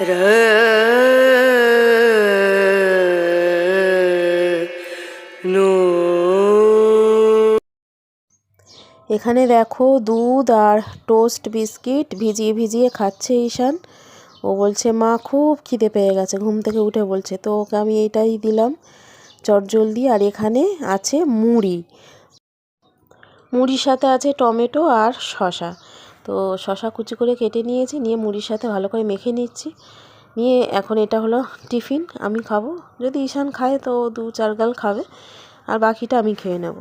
এখানে দেখো দুধ আর টোস্ট বিস্কিট ভিজিয়ে ভিজিয়ে খাচ্ছে ঈশান। ও বলছে, মা, খুব খিদে পেয়ে গেছে, ঘুম থেকে উঠে বলছে। তো ওকে আমি এইটাই দিলাম চটজলদি। আর এখানে আছে মুড়ি। মুড়ির সাথে আছে টমেটো আর শশা তো শশা কুচি করে কেটে নিয়েছি, নিয়ে মুড়ির সাথে ভালো করে মেখে নিচ্ছি। নিয়ে এখন এটা হলো টিফিন, আমি খাব। যদি ঈশান খায় তো দু চার গাল খাবে, আর বাকিটা আমি খেয়ে নেব।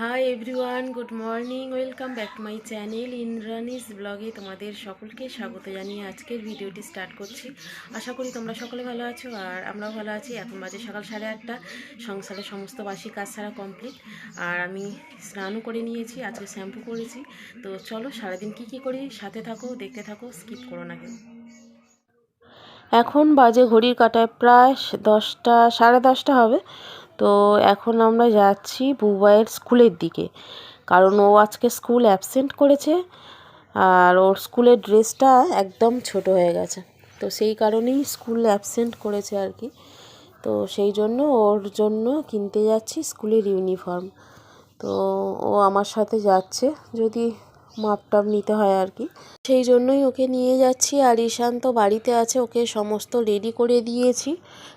Hi everyone good morning welcome back to my channel Indrani's ব্লগে তোমাদের সকলকে স্বাগত জানিয়ে আজকের ভিডিওটি স্টার্ট করছি। আশা করি তোমরা সকলে ভালো আছো, আর আমরাও ভালো আছি। এখন বাজে সকাল সাড়ে আটটা, সংসারের সমস্ত বাসি কাজ ছাড়া কমপ্লিট আর আমি স্নানও করে নিয়েছি, আজকে শ্যাম্পু করেছি। তো চলো সারাদিন কি কি করি, সাথে থাকো, দেখতে থাকো স্কিপ করো না কেউ এখন বাজে ঘড়ির কাটায় প্রায় দশটা, সাড়ে দশটা হবে। তো এখন আমরা যাচ্ছি বুবাইয়ের স্কুলের দিকে। কারণ ও আজকে স্কুল অ্যাবসেন্ট করেছে আর ওর স্কুলের ড্রেসটা একদম ছোট হয়ে গেছে। তো সেই কারণেই স্কুল অ্যাবসেন্ট করেছে আর কি। তো সেই জন্য ওর জন্য কিনতে যাচ্ছি স্কুলের ইউনিফর্ম। তো ও আমার সাথে যাচ্ছে যদি মাপটাপ নিতে হয় আর কি। সেই জন্যই ওকে নিয়ে যাচ্ছি আর ঈশান তো বাড়িতে আছে, ওকে সমস্ত রেডি করে দিয়েছি।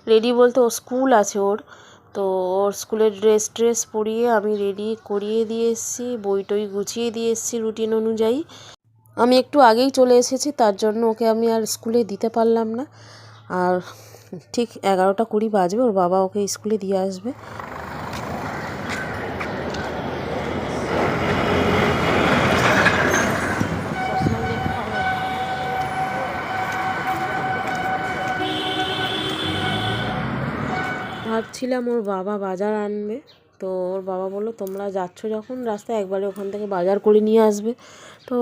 রেডি বলতে ও স্কুল আছে ওর। তো ওর স্কুলের ড্রেস ট্রেস পরিয়ে আমি রেডি করিয়ে দিয়ে এসেছি, বই টই গুছিয়ে দিয়ে এসেছি রুটিন অনুযায়ী। আমি একটু আগেই চলে এসেছি, তার জন্য ওকে আমি আর স্কুলে দিতে পারলাম না। আর ঠিক এগারোটা কুড়ি বাজবে, ওর বাবা ওকে স্কুলে দিয়ে আসবে। ভাবছিলাম ওর বাবা বাজার আনবে। তো ওর বাবা বলল, তোমরা যাচ্ছ যখন রাস্তায়, একবারে ওখান থেকে বাজার করে নিয়ে আসবে। তো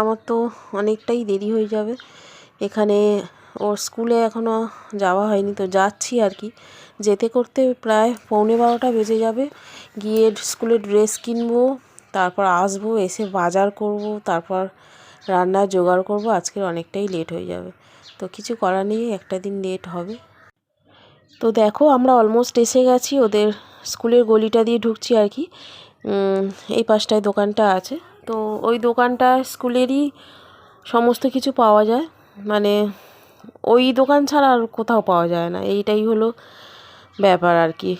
আমার তো অনেকটাই দেরি হয়ে যাবে। এখানে ওর স্কুলে এখনও যাওয়া হয়নি, তো যাচ্ছি আর কি। যেতে করতে প্রায় পৌনে বারোটা বেজে যাবে। গিয়ে স্কুলে ড্রেস কিনবো, তারপর আসব, এসে বাজার করব, তারপর রান্নার জোগাড় করব। আজকের অনেকটাই লেট হয়ে যাবে। তো কিছু করার নেই, একটা দিন লেট হবে। তো দেখো, আমরা অলমোস্ট এসে গেছি। ওদের স্কুলের গলিটা দিয়ে ঢুকছি আর কি। এই পাশটায় দোকানটা আছে। তো ওই দোকানটা স্কুলেরই সমস্ত কিছু পাওয়া যায়। মানে ওই দোকান ছাড়া আর কোথাও পাওয়া যায় না। এইটাই হলো ব্যাপার আর কি।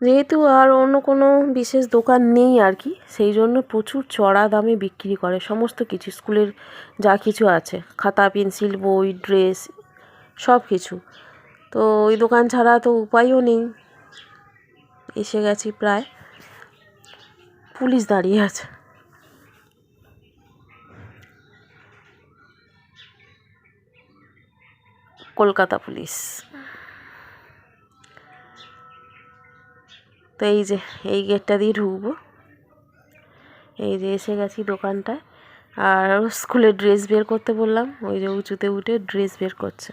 যেহেতু আর অন্য কোনো বিশেষ দোকান নেই আর কি, সেই জন্য প্রচুর চড়া দামে বিক্রি করে সমস্ত কিছু। স্কুলের যা কিছু আছে, খাতা, পেন্সিল, বই, ড্রেস, সব কিছু। তো ওই দোকান ছাড়া তো উপায়ও নেই। এসে গেছি প্রায়। পুলিশ দাঁড়িয়ে আছে। কলকাতা পুলিশ। তো এই যে, এই গেটটা দিয়ে ঢুকবো। এই যে এসে গেছি দোকানটায়। আর স্কুলে ড্রেস বের করতে বললাম। ওই যে উঁচুতে উঠে ড্রেস বের করছে।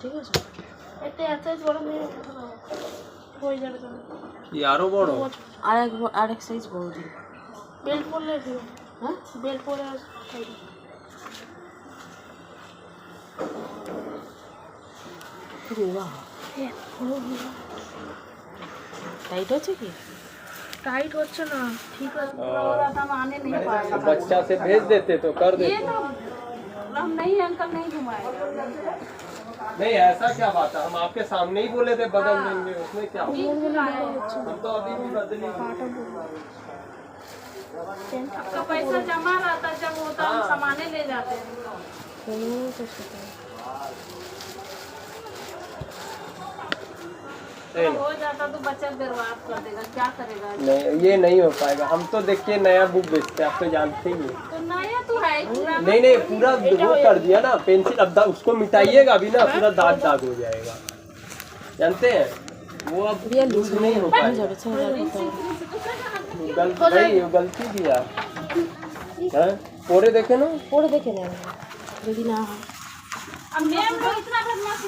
ঠিক আছে একটা এত বড় মেয়ে হয়ে যাবে তো কি আরও বড়? আর এক আর এক সাইজ বড় দিন। বেল্ট পরলে দিও হ্যাঁ? বেল্ট পরে টাইট আছে কি? टाइट হচ্ছে না ঠিক আছে हाँ। हो रहा था हम आने नहीं पाए बच्चा से भेज देते तो कर ये देते तो हम नहीं अंकल नहीं घुमाएगा नहीं ऐसा क्या बात है हम आपके सामने ही बोले थे बदल देंगे उसमें क्या हुआ? हम तो अभी भी बदली आपका पैसा जमा रहता जब होता हम सामाने ले जाते हैं तो नहीं ये नहीं हो पाएगा। हम तो देखिए नया बुक बेचते हैं आप तो जानते ही है। नहीं नहीं पूरा वो कर दिया ना पेंसिल अब उसको मिटाइएगा अभी ना पूरा दाग दाग हो जाएगा। जानते हैं? वो अब लूज नहीं हो पाएगा। गलती गलती किया पूरे देखे ना? पूरे देखे ना। अब ना। मैम लोग इतना बदमाश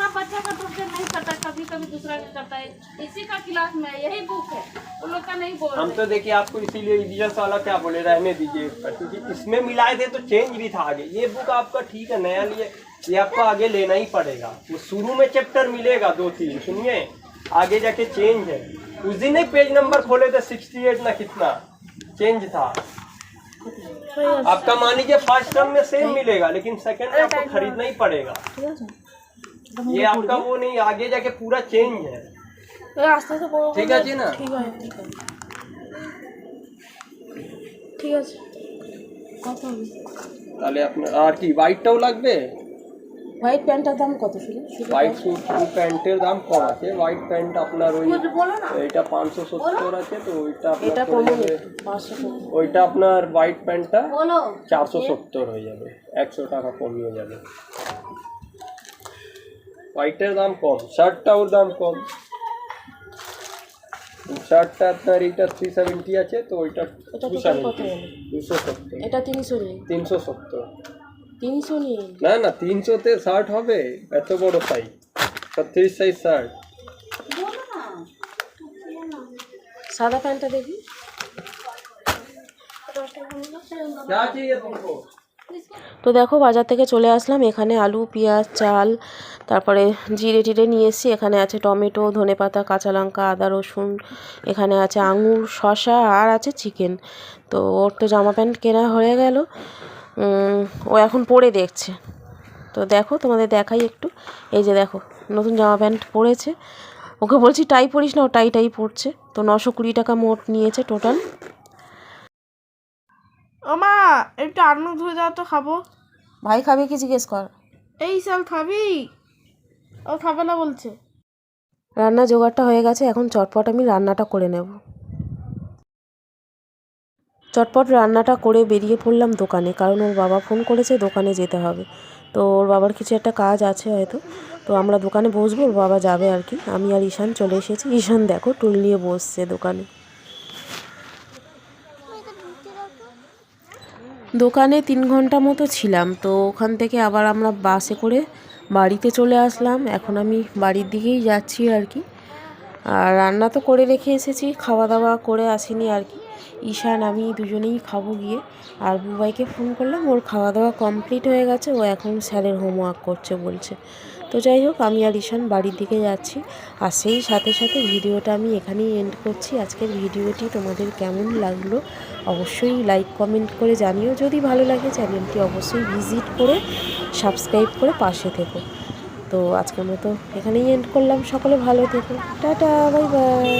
अपना बच्चा का तो प्रोटेक्ट नहीं करता कभी कभी दूसरा का करता है। इसी का क्लास में यही बुक है। उन लोग का नहीं बोल हम तो देखिए आपको इसीलिए रिज़ल्ट वाला क्या बोले रहने दीजिए। क्योंकि इसमें मिलाए थे तो चेंज भी था आगे। ये बुक आपका ठीक है नया लिए ये आपको आगे लेना ही पड़ेगा। वो शुरू में चैप्टर मिलेगा दो तीन सुनिए। आगे जाके चेंज है। उस दिन ही पेज नंबर खोले थे सिक्सटी एट ना कितना। चेंज था। आपका मान लीजिए फ़र्स्ट टर्म में सेम मिलेगा लेकिन सेकेंड में आपको खरीदना ही पड़ेगा। ये आपका वो नहीं आगे जाके पूरा चेंज है আস্তে আস্তে বড় ঠিক আছে না ঠিক আছে ঠিক আছে ঠিক আছে কত হবে তাহলে আপনার আর কি হোয়াইটটাও লাগবে হোয়াইট প্যান্টটার দাম কত শুধু শুধু হোয়াইট স্যুট প্যান্টের দাম কম আছে হোয়াইট প্যান্ট আপনার ওই बोलो ना এইটা পাঁচশো সত্তর আছে তো ওইটা আপনার এটা পড়ে কমন যাবে পাঁচশো টাকা ওইটা আপনার হোয়াইট প্যান্টটা बोलो চারশো সত্তর হয়ে যাবে একশো টাকা কমিয়ে যাবে হোয়াইটের দাম কম শার্টটাও দাম কম শার্টটা আপনার এইটা থ্রি সেভেন্টি আছে তো ওইটা এটা টু টোটাল কত সেভেন্টি হলো দুশো সত্তর এটা তিনশো নিন তিনশো সত্তর তিনশো নিন না না তিনশোতে শার্ট হবে এত বড় সাইজ ছত্রিশ সাইজ শার্ট সাদা প্যান্টটা দেখি क्या चाहिए तुमको তো দেখো বাজার থেকে চলে আসলাম। এখানে আলু, পেঁয়াজ, চাল, তারপরে জিরে টিরে নিয়ে এসেছি। এখানে আছে টমেটো ধনেপাতা কাঁচা লঙ্কা, আদা, রসুন, এখানে আছে আঙুর, শসা, আর আছে চিকেন। তো ওর তো জামা প্যান্ট কেনা হয়ে গেল। ও এখন পরে দেখছে। তো দেখো, তোমাদের দেখাই একটু। এই যে দেখো, নতুন জামা প্যান্ট পরেছে। ওকে বলছি, টাই পরিস না, ও টাই টাই পরছে। তো নশো কুড়ি টাকা মোট নিয়েছে টোটাল। ও মা একটু আনু ধুয়ে দাও তো খাব। ভাই খাবে কি জিজ্ঞেস কর। এই সাল খাবি? ও খাবে না বলছে। রান্না জোগাড়টা হয়ে গেছে এখন চটপট আমি রান্নাটা করে নেব। চটপট রান্নাটা করে বেরিয়ে পড়লাম দোকানে কারণ ওর বাবা ফোন করেছে দোকানে যেতে হবে। তো ওর বাবার কিছু একটা কাজ আছে হয়তো। তো আমরা দোকানে বসবো ওর বাবা যাবে আর কি। আমি আর ঈশান চলে এসেছি। ঈশান দেখো টুল নিয়ে বসছে দোকানে। দোকানে তিন ঘণ্টা মতো ছিলাম, তো ওখান থেকে আবার আমরা বাসে করে বাড়িতে চলে আসলাম। এখন আমি বাড়ির দিকেই যাচ্ছি আর কি। আর রান্না তো করে রেখে এসেছি খাওয়া দাওয়া করে আসিনি আর কি। ঈশান, আমি দুজনেই খাব গিয়ে। আর বুবাইকে ফোন করলাম, ওর খাওয়া দাওয়া কমপ্লিট হয়ে গেছে, ও এখন স্যারের হোমওয়ার্ক করছে বলছে। তো যাই হোক, আমি আর ঈশান বাড়ির দিকে যাচ্ছি। আর সেই সাথে সাথে ভিডিওটা আমি এখানেই এন্ড করছি। আজকের ভিডিওটি তোমাদের কেমন লাগল অবশ্যই লাইক কমেন্ট করে জানিও। যদি ভালো লাগে চ্যানেলটি অবশ্যই ভিজিট করে সাবস্ক্রাইব করে পাশে থেকো। তো আজকের মতো এখানেই এন্ড করলাম। সকলে ভালো থেকো। Tata bye bye